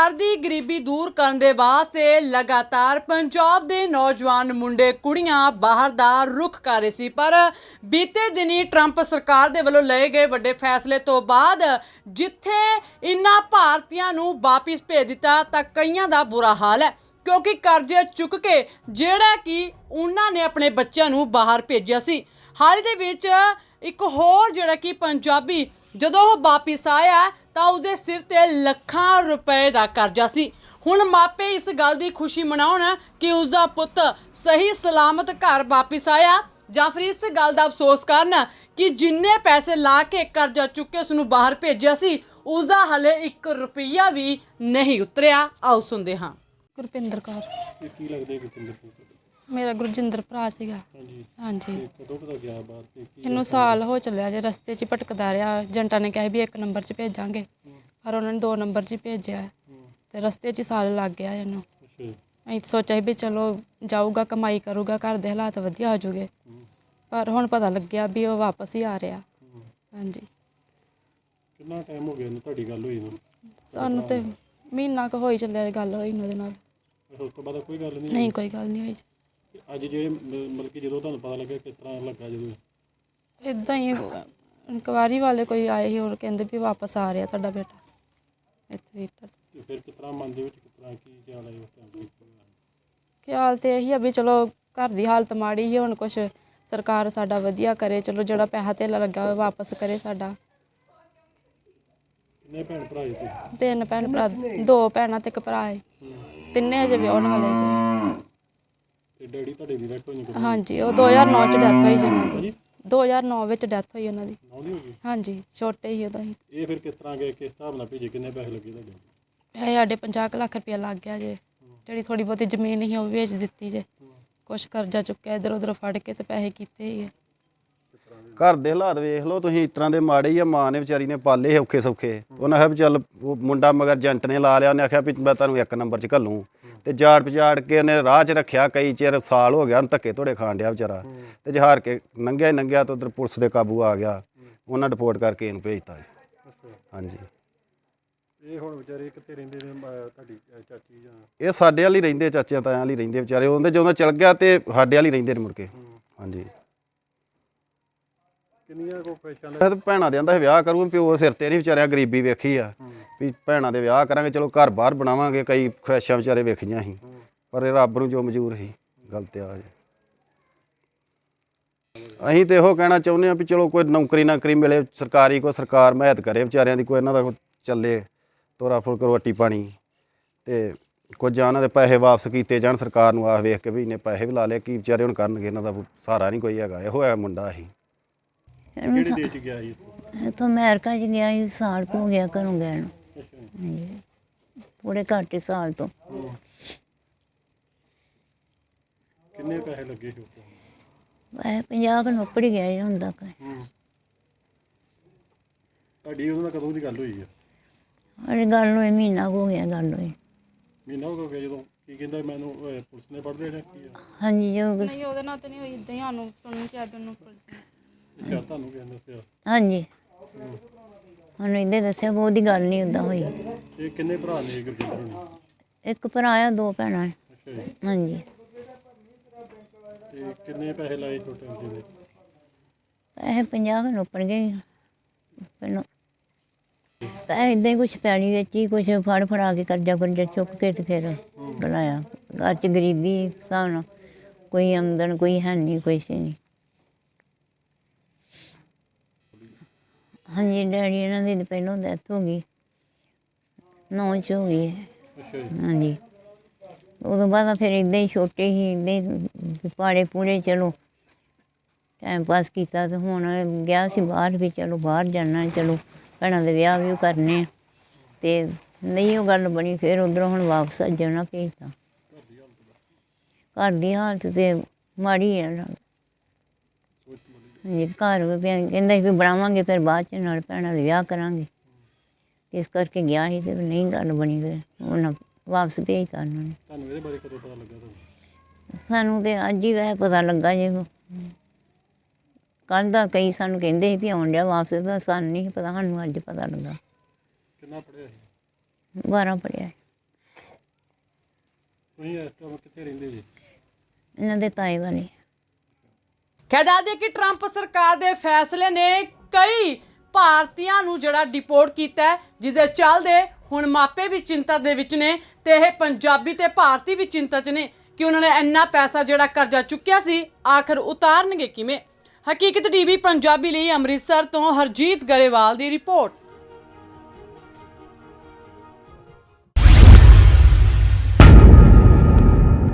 ਘਰ ਦੀ ਗਰੀਬੀ ਦੂਰ ਕਰਨ ਦੇ ਵਾਸਤੇ ਲਗਾਤਾਰ ਪੰਜਾਬ ਦੇ ਨੌਜਵਾਨ ਮੁੰਡੇ, ਕੁੜੀਆਂ ਬਾਹਰ ਦਾ ਰੁਖ ਕਰ ਰਹੇ ਸੀ। ਪਰ ਬੀਤੇ ਦਿਨੀ ਟਰੰਪ ਸਰਕਾਰ ਦੇ ਵੱਲੋਂ ਲਏ ਗਏ ਵੱਡੇ ਫੈਸਲੇ ਤੋਂ ਬਾਅਦ ਜਿੱਥੇ ਇਨ੍ਹਾਂ ਭਾਰਤੀਆਂ ਨੂੰ ਵਾਪਿਸ ਭੇਜ ਦਿੱਤਾ, ਤਾਂ ਕਈਆਂ ਦਾ ਬੁਰਾ ਹਾਲ ਹੈ। ਕਿਉਂਕਿ ਕਰਜ਼ੇ ਚੁੱਕ ਕੇ ਜਿਹੜਾ ਕਿ ਉਹਨਾਂ ਨੇ ਆਪਣੇ ਬੱਚਿਆਂ ਨੂੰ ਬਾਹਰ ਭੇਜਿਆ ਸੀ। ਹਾਲ ਹੀ ਦੇ ਵਿੱਚ ਇੱਕ ਹੋਰ ਜਿਹੜਾ ਕਿ ਪੰਜਾਬੀ ਜਦੋਂ ਉਹ ਵਾਪਿਸ ਆਇਆ ਤਾਂ ਉਹਦੇ ਸਿਰ ਤੇ ਲੱਖਾਂ ਰੁਪਏ ਦਾ ਕਰਜ਼ਾ ਸੀ। ਹੁਣ ਮਾਪੇ ਇਸ ਗੱਲ ਦੀ ਖੁਸ਼ੀ ਮਨਾਉਣ ਕਿ ਉਸਦਾ ਪੁੱਤ ਸਹੀ ਸਲਾਮਤ ਘਰ ਵਾਪਿਸ ਆਇਆ ਜਾਂ ਫਿਰ ਇਸ ਗੱਲ ਦਾ ਅਫਸੋਸ ਕਰਨ ਕਿ ਜਿੰਨੇ ਪੈਸੇ ਲਾ ਕੇ ਕਰਜ਼ਾ ਚੁੱਕ ਕੇ ਉਸ ਨੂੰ ਬਾਹਰ ਭੇਜਿਆ ਸੀ ਉਸਦਾ ਹਲੇ 1 ਰੁਪਈਆ ਵੀ ਨਹੀਂ ਉਤਰਿਆ। ਆਓ ਸੁਣਦੇ ਹਾਂ। ਗੁਰਪਿੰਦਰ ਕੌਰ। ਇਹ ਕੀ ਲੱਗਦਾ ਹੈ ਗੁਰਪਿੰਦਰ ਸਿੰਘ? ਮੇਰਾ ਗੁਰਜਿੰਦਰ ਭਰਾ ਸੀਗਾ। ਹਾਂਜੀ। ਹਾਂਜੀ। ਤੇ ਕਦੋਂ ਕਦਾ ਗਿਆ ਬਾਹਰ ਤੇ ਕੀ ਇਹਨੂੰ ਸਾਲ ਹੋ ਚੱਲਿਆ ਜੇ ਰਸਤੇ 'ਚ ਹੀ ਭਟਕਦਾ ਰਿਹਾ। ਏਜੰਟਾਂ ਨੇ ਕਿਹਾ ਵੀ ਇੱਕ ਨੰਬਰ 'ਚ ਭੇਜਾਂਗੇ। ਪਰ ਉਹਨਾਂ ਨੇ ਦੋ ਨੰਬਰ 'ਚ ਹੀ ਭੇਜਿਆ। ਹੂੰ, ਤੇ ਰਸਤੇ 'ਚ ਹੀ ਸਾਲ ਲੱਗ ਗਿਆ ਇਹਨੂੰ। ਅੱਛਾ ਜੀ, ਅਸੀਂ ਤਾਂ ਸੋਚਿਆ ਸੀ ਵੀ ਚਲੋ ਜਾਊਗਾ ਕਮਾਈ ਕਰੂਗਾ ਘਰ ਦੇ ਹਾਲਾਤ ਵਧੀਆ ਹੋ ਜੂਗੇ। ਹੂੰ, ਪਰ ਹੁਣ ਪਤਾ ਲੱਗਿਆ ਵੀ ਉਹ ਵਾਪਸ ਹੀ ਆ ਰਿਹਾ। ਹੂੰ। ਹਾਂਜੀ। ਕਿੰਨਾ ਟਾਈਮ ਹੋ ਗਿਆ ਇਹਨੂੰ ਤੁਹਾਡੀ ਗੱਲ ਹੋਈ ਨੂੰ? ਸਾਨੂੰ ਤੇ ਮਹੀਨਾ ਕੁ ਹੋਈ ਚੱਲਿਆ ਗੱਲ ਹੋਈ ਨੂੰ ਉਹਦੇ ਨਾਲ। ਉਸ ਤੋਂ ਬਾਅਦ ਕੋਈ ਗੱਲ ਨਹੀਂ ਨਹੀਂ ਕੋਈ ਗੱਲ ਨਹੀਂ ਹੋਈ ਤੇ ਅੱਜ ਜਿਹੜੇ ਮ- ਮਤਲਬ ਕਿ ਜਦੋਂ ਤੁਹਾਨੂੰ ਪਤਾ ਲੱਗਾ ਕਿਸ ਤਰ੍ਹਾਂ ਲੱਗਾ ਜਦੋਂ? ਇਦਾਂ ਹੀ ਇਨਕੁਆਰੀ ਵਾਲੇ ਕੋਈ ਆਏ ਸੀ ਉਹ ਕਹਿੰਦੇ ਵੀ ਵਾਪਸ ਆ ਰਿਹਾ ਤੁਹਾਡਾ ਬੇਟਾ। ਇੱਥੇ ਵੀਰ ਤੁਹਾਡਾ। ਤੇ ਫਿਰ ਕਿਸ ਤਰ੍ਹਾਂ ਮਨ ਦੇ ਵਿੱਚ ਕਿਸ ਤਰ੍ਹਾਂ ਕੀ ਖਿਆਲ ਆਇਆ ਉਸ ਟਾਈਮ ਖਿਆਲ ਤੇ ਇਹੀ ਆ ਵੀ ਚਲੋ ਘਰ ਦੀ ਹਾਲਤ ਮਾੜੀ ਹੀ ਹੁਣ ਕੁਛ ਸਰਕਾਰ ਸਾਡਾ ਵਧੀਆ ਕਰੇ ਚਲੋ ਜਿਹੜਾ ਪੈਸਾ ਧੇਲਾ ਲੱਗਾ ਉਹ ਵਾਪਸ ਕਰੇ ਸਾਡਾ। ਕਿੰਨੇ ਭੈਣ ਭਰਾ ਜੀ ਤੁਸੀਂ? ਤਿੰਨ ਭੈਣ ਭਰਾ ਦੋ ਭੈਣਾਂ ਤੇ ਇੱਕ ਭਰਾ ਹੈ ਤਿੰਨੇ ਅਜੇ ਵਿਆਹਣ ਵਾਲੇ ਜੀ ਡੈਡੀ ਤੁਹਾਡੇ ਦੀ ਰੈਕ ਹੋਈ ਕਦੋਂ ਹਾਂਜੀ ਉਹ 2009 ਚ ਡੈਥ ਹੋਈ ਉਹਨਾਂ ਦੀ। 2009 ਵਿੱਚ ਡੈਥ ਹੋਈ ਉਹਨਾਂ ਦੀ। ਨੌਂਦੀ ਹੋ ਗਈ ਹਾਂਜੀ ਛੋਟੇ ਹੀ ਉਦੋਂ ਹੀ। ਇਹ ਫਿਰ ਕਿਸ ਤਰ੍ਹਾਂ ਗਏ ਕਿਸ ਹਿਸਾਬ ਨਾਲ ਭੇਜੇ ਕਿੰਨੇ ਪੈਸੇ ਲੱਗੇ ਤੁਹਾਡੇ? ਇਹ ਸਾਡੇ 50 ਕੁ ਲੱਖ ਰੁਪਇਆ ਲੱਗ ਗਿਆ ਜੇ। ਜਿਹੜੀ ਥੋੜੀ ਬਹੁਤੀ ਜ਼ਮੀਨ ਸੀ ਉਹ ਵੀ ਵੇਚ ਦਿੱਤੀ ਜੇ। ਕੁਛ ਕਰਜ਼ਾ ਚੁੱਕਿਆ ਇਧਰ ਉਧਰ ਫੜ ਕੇ ਤੇ ਪੈਸੇ ਕੀਤੇ ਹੀ ਆ। ਘਰ ਦੇ ਹਾਲਾਤ ਵੇਖ ਲਓ ਤੁਸੀਂ ਇਸ ਤਰ੍ਹਾਂ ਦੇ ਮਾੜੇ ਹੀ ਆ ਮਾਂ ਨੇ ਵਿਚਾਰੀ ਨੇ ਪਾਲੇ ਔਖੇ ਸੌਖੇ। ਉਹਨਾਂ ਆਖਿਆ ਵੀ ਚੱਲ ਉਹ ਮੁੰਡਾ ਮਗਰ ਏਜੰਟ ਨੇ ਲਾ ਲਿਆ ਉਹਨੇ ਆਖਿਆ ਵੀ ਮੈਂ ਤੁਹਾਨੂੰ ਇੱਕ ਨੰਬਰ 'ਚ ਘੱਲੂੰ। ਤੇ ਜਾੜ ਪਜਾੜ ਕੇ ਉਹਨੇ ਰਾਹ 'ਚ ਰੱਖਿਆ ਕਈ ਚਿਰ ਸਾਲ ਹੋ ਗਿਆ ਉਹਨੂੰ ਧੱਕੇ ਧੋੜੇ ਖਾਣ ਡਿਆ ਵਿਚਾਰਾ। ਤੇ ਜਹਾਰ ਕੇ ਨੰਗਿਆ ਹੀ ਨੰਗਿਆ ਤਾਂ ਉਧਰ ਪੁਲਿਸ ਦੇ ਕਾਬੂ ਆ ਗਿਆ। ਉਹਨਾਂ ਰਿਪੋਰਟ ਕਰਕੇ ਇਹਨੂੰ ਭੇਜਤਾ ਜੀ। ਹਾਂਜੀ। ਇਹ ਹੁਣ ਵਿਚਾਰੇ ਕਿੱਥੇ ਰਹਿੰਦੇ ਨੇ ਅਹ, ਤੁਹਾਡੀ ਅਹ, ਚਾਚੀ ਜਾਂ? ਇਹ ਸਾਡੇ ਵਾਲੀ ਰਹਿੰਦੇ ਚਾਚਿਆਂ ਤਾਇਆਂ ਵਾਲੀ ਰਹਿੰਦੇ ਵਿਚਾਰੇ। ਉਹਦੇ ਜਦੋਂ ਚਲ ਗਿਆ ਤੇ ਸਾਡੇ ਵਾਲੀ ਰਹਿੰਦੇ ਨੇ ਮੁੜ ਕੇ। ਹਾਂਜੀ। ਕਿੰਨੀਆਂ ਕੋ ਤਾਂ ਭੈਣਾਂ ਦੇ ਆਂਦਾ ਵਿਆਹ ਕਰੂੰ ਪਿਓ ਸਿਰ ਤੇ ਨਹੀਂ ਵਿਚਾਰਿਆਂ ਗਰੀਬੀ ਵੇਖੀ ਆ। ਵੀ ਭੈਣਾਂ ਦੇ ਵਿਆਹ ਕਰਾਂਗੇ ਚਲੋ ਘਰ ਬਾਹਰ ਬਣਾਵਾਂਗੇ ਕਈ ਖੁਆਇਸ਼ਾਂ ਵਿਚਾਰੇ ਵੇਖੀਆਂ ਸੀ। ਪਰ ਇਹ ਰੱਬ ਨੂੰ ਜੋ ਮਨਜ਼ੂਰ ਸੀ ਗਲਤ ਆ ਜੀ। ਅਸੀਂ ਤੇ ਇਹੋ ਕਹਿਣਾ ਚਾਹੁੰਦੇ ਆ ਵੀ ਚਲੋ ਕੋਈ ਨੌਕਰੀ ਨਾਕਰੀ ਮਿਲੇ ਸਰਕਾਰੀ ਕੋਈ ਸਰਕਾਰ ਮਹਿਤ ਕਰੇ ਵਿਚਾਰਿਆਂ ਦੀ ਕੋਈ ਇਹਨਾਂ ਦਾ ਚੱਲੇ ਤੋਰਾ ਫੁਲਕ ਰੋਟੀ ਪਾਣੀ। ਤੇ ਕੁਝ ਇਹਨਾਂ ਦੇ ਪੈਸੇ ਵਾਪਸ ਕੀਤੇ ਜਾਣ ਸਰਕਾਰ ਨੂੰ ਆਖ ਵੇਖ ਕੇ ਵੀ ਇਹਨੇ ਪੈਸੇ ਵੀ ਲਾ ਲਏ ਕੀ ਵਿਚਾਰੇ ਹੁਣ ਕਰਨਗੇ ਇਹਨਾਂ ਦਾ ਸਹਾਰਾ ਨਹੀਂ ਕੋਈ ਹੈਗਾ। ਇਹੋ ਹੈ ਮੁੰਡਾ ਅਸੀਂ ਕਿਹੜੇ ਦੇਸ਼ 'ਚ ਗਿਆ ਜੀ ਇੱਥੋਂ ਅਮਰੀਕਾ ਚ ਗਿਆ ਸੀ ਸਾਲ ਕੁ ਹੋ ਗਿਆ ਘਰੋਂ ਗਿਆ ਨੂੰ। ਹਾਂਜੀ। ਥੋੜੇ ਘੱਟ ਹੀ ਸਾਲ ਤੋਂ। ਕਿੰਨੇ ਪੈਸੇ ਲੱਗੇ ਸੀ ਤੋਂ ਵੈਸੇ ਪੰਜਾਹ ਕੁ ਨੌਕਰੀ ਗਿਆ ਜੀ ਹੁਣ ਤੱਕ। ਹੂੰ। ਤੁਹਾਡੀ ਉਹਦੇ ਨਾਲ ਕਦੋਂ ਦੀ ਗੱਲ ਹੋਈ ਆ? ਅਰੇ ਗੱਲ ਨੂੰ ਇਹ ਮਹੀਨਾ ਕੁ ਹੋ ਗਿਆ ਗੱਲ ਹੋਈ ਮਹੀਨਾ ਹੋ ਗਿਆ ਜਦੋਂ ਕੀ ਕਹਿੰਦਾ ਮੈਨੂੰ ਅਹ, ਪੁਲਿਸ ਨੇ ਪੜਦੇ ਜਾਂ ਕੀ ਆ? ਹਾਂਜੀ ਜੋ ਕੁਛ- ਨਹੀਂ ਉਹਦੇ ਨਾਲ ਤੇ ਨਹੀਂ ਹੋਈ ਇਦਾਂ ਹੀ ਸਾਨੂੰ ਸੁਣਨ ਚ ਆਇਆ ਵੀ ਉਹਨੂੰ ਪੁਲਿਸ ਨੇ ਅੱਛਾ ਤੁਹਾਨੂੰ ਕਿਹਨੇ ਦੱਸਿਆ? ਹਾਂਜੀ। ਹੁਣ ਇਹਦੇ ਦੱਸਿਆ ਬਹੁਤ ਦੀ ਗੱਲ ਨਹੀਂ ਹੁੰਦਾ ਹੋਈ। ਇਹ ਕਿੰਨੇ ਭਰਾ ਨੇ ਗੁਰਜਿੰਦਰ ਇੱਕ ਭਰਾ ਆ ਦੋ ਭੈਣਾਂ ਨੇ। ਅੱਛਾ ਜੀ। ਹਾਂਜੀ। ਤੇ ਕਿੰਨੇ ਪੈਸੇ ਲਾਏ ਛੋਟੇ ਹੁੰਦੇ ਨੇ ਪੈਸੇ ਪੰਜਾਹ ਕੁ ਨੌਪੜ ਗਏ। ਪਹਿਲਾਂ ਪੈਸੇ ਇਦਾਂ ਹੀ ਕੁਛ ਪੈਣੀ ਵਿੱਚ ਹੀ ਕੁਛ ਫੜ ਫੜਾ ਕੇ ਕਰਜ਼ਾ ਕਰਜ਼ਾ ਚੁੱਕ ਕੇ ਤੇ ਫਿਰ ਬਣਾਇਆ। ਘਰ ਚ ਗਰੀਬੀ ਹਿਸਾਬ ਨਾਲ ਕੋਈ ਆਮਦਨ ਕੋਈ ਹੈ ਨਹੀਂ ਕੁਛ ਨਹੀਂ ਹਾਂਜੀ ਡੈਡੀ ਇਹਨਾਂ ਦੀ ਤਾਂ ਪਹਿਲਾਂ ਡੈਥ ਹੋ ਗਈ। ਨੌਂ ਚ ਹੋ ਗਈ। ਹੈ। ਅੱਛਾ ਜੀ। ਹਾਂਜੀ। ਉਦੋਂ ਬਾਅਦ ਫਿਰ ਇਦਾਂ ਹੀ ਛੋਟੇ ਹੀ ਇਦਾਂ ਹੀ ਪਾੜੇ ਪੂਰੇ ਚਲੋ ਟਾਈਮ ਪਾਸ ਕੀਤਾ ਤੇ ਹੁਣ ਗਿਆ ਸੀ ਬਾਹਰ ਵੀ ਚਲੋ ਬਾਹਰ ਜਾਣਾ ਚਲੋ ਭੈਣਾਂ ਦੇ ਵਿਆਹ ਵੀ ਕਰਨੇ ਆ। ਤੇ ਨਹੀਂ ਉਹ ਗੱਲ ਬਣੀ ਫਿਰ ਉਧਰੋਂ ਹੁਣ ਵਾਪਸ ਜਾਣਾ ਭੇਜਤਾ। ਘਰ ਦੀ ਹਾਲਤ ਤੇ ਮਾੜੀ ਹੈ ਨਾ। ਹਾਂਜੀ ਘਰ ਵੀ ਭੈਣ ਕਹਿੰਦਾ ਸੀ ਵੀ ਬਣਾਵਾਂਗੇ ਫਿਰ ਬਾਅਦ ਚ ਨਾਲ ਭੈਣਾਂ ਦੇ ਵਿਆਹ ਕਰਾਂਗੇ। ਇਸ ਕਰਕੇ ਗਿਆ ਸੀ ਤੇ ਨਹੀਂ ਗੱਲ ਬਣੀ ਫਿਰ। ਉਹਨਾਂ ਵਾਪਸ ਭੇਜਤਾ ਉਹਨਾਂ ਨੇ। ਤੁਹਾਨੂੰ ਇਹਦੇ ਬਾਰੇ ਕਦੋਂ ਪਤਾ ਲੱਗਾ ਤੁਹਾਨੂੰ? ਸਾਨੂੰ ਤੇ ਅੱਜ ਹੀ ਵੈਸੇ ਪਤਾ ਲੱਗਾ ਜੇ। ਕੱਲ ਦਾ ਕਈ ਸਾਨੂੰ ਕਹਿੰਦੇ ਸੀ ਵੀ ਆਉਣ ਡਿਆ ਵਾਪਸ ਪਰ ਸਾਨੂੰ ਨਹੀਂ ਪਤਾ ਸਾਨੂੰ ਅੱਜ ਪਤਾ ਲੱਗਾ। ਕਿੰਨਾ ਪੜਿਆ ਸੀ? 12 ਪੜਿਆ ਤੁਸੀਂ ਇਸ ਟਾਈਮ ਕਿੱਥੇ ਰਹਿੰਦੇ ਜੀ? ਇਹਨਾਂ ਦੇ ਤਾਏ ਵਾਲੇ। ਕਹਿ ਦੱਸਦੇ ਕਿ ਟਰੰਪ ਸਰਕਾਰ ਦੇ ਫੈਸਲੇ ਨੇ ਕਈ ਭਾਰਤੀਆਂ ਨੂੰ ਜਿਹੜਾ ਡਿਪੋਰਟ ਕੀਤਾ ਹੈ, ਜਿਸ ਦੇ ਚੱਲਦੇ ਹੁਣ ਮਾਪੇ ਵੀ ਚਿੰਤਾ ਦੇ ਵਿੱਚ ਨੇ ਤੇ ਇਹ ਪੰਜਾਬੀ ਤੇ ਭਾਰਤੀ ਵੀ ਚਿੰਤਾ 'ਚ ਨੇ ਕਿ ਉਹਨਾਂ ਨੇ ਇੰਨਾ ਪੈਸਾ ਜਿਹੜਾ ਕਰਜ਼ਾ ਚੁੱਕਿਆ ਸੀ ਆਖਰ ਉਤਾਰਨਗੇ ਕਿਵੇਂ? ਹਕੀਕਤ ਟੀਵੀ ਪੰਜਾਬੀ ਲਈ ਅੰਮ੍ਰਿਤਸਰ ਤੋਂ ਹਰਜੀਤ ਗਰੇਵਾਲ ਦੀ ਰਿਪੋਰਟ।